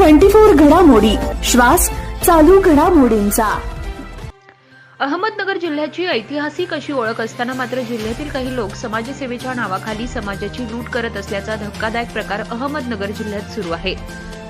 Twenty four घडामोडी. श्वास चालू घडामोडींचा. अहमदनगर जिल्ह्याची ऐतिहासिक अशी ओळख असताना मात्र जिल्ह्यातील काही लोक समाजसेवेच्या नावाखाली समाजाची लूट करत असल्याचा धक्कादायक प्रकार अहमदनगर जिल्ह्यात सुरू आहे.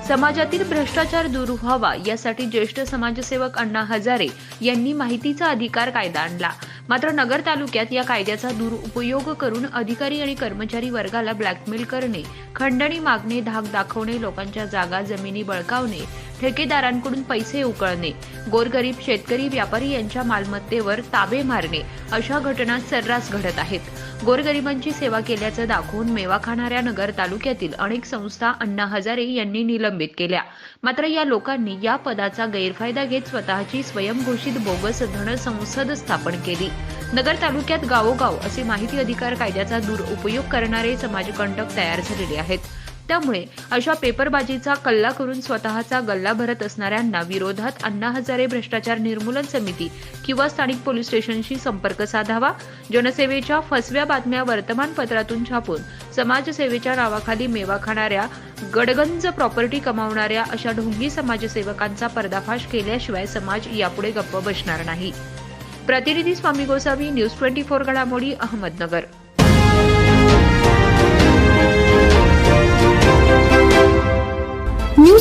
समाजातील भ्रष्टाचार दूर व्हावा यासाठी ज्येष्ठ समाजसेवक अण्णा हजारे यांनी माहितीचा अधिकार कायदा आणला. मात्र नगर तालुक्यात या कायद्याचा दुरुपयोग करून अधिकारी आणि कर्मचारी वर्गाला ब्लॅकमेल करणे खंडणी मागणे धाक दाखवणे लोकांच्या जागा जमिनी बळकावणे ठेकेदारांकडून पैसे उकळणे गोरगरीब शेतकरी व्यापारी यांच्या मालमत्तेवर ताबे मारणे अशा घटना सर्रास घडत आहेत. गोरगरिबांची सेवा केल्याचं दाखवून मेवा खाणाऱ्या नगर तालुक्यातील अनेक संस्था अण्णा हजारे यांनी निलंबित केल्या. मात्र या लोकांनी या पदाचा गैरफायदा घेत स्वतःची स्वयंघोषित बोगस धन संसद स्थापन केली. नगर तालुक्यात गावोगाव असे माहिती अधिकार कायद्याचा दुरुपयोग करणारे समाजकंटक तयार झालेले आहेत. त्यामुळे अशा पेपरबाजीचा कल्ला करून स्वतःचा गल्ला भरत असणाऱ्यांना विरोधात अण्णा हजारे भ्रष्टाचार निर्मूलन समिती किंवा स्थानिक पोलीस स्टेशनशी संपर्क साधावा जनसेवेच्या फसव्या बातम्या वर्तमानपत्रातून छापून समाजसेवेच्या नावाखाली मेवा खाणाऱ्या गडगंज प्रॉपर्टी कमावणाऱ्या अशा ढोंगी समाजसेवकांचा पर्दाफाश केल्याशिवाय समाज यापुढे गप्प बसणार नाही. प्रतिनिधी Swami Gosavi news twenty four घडामोडी अहमदनगर.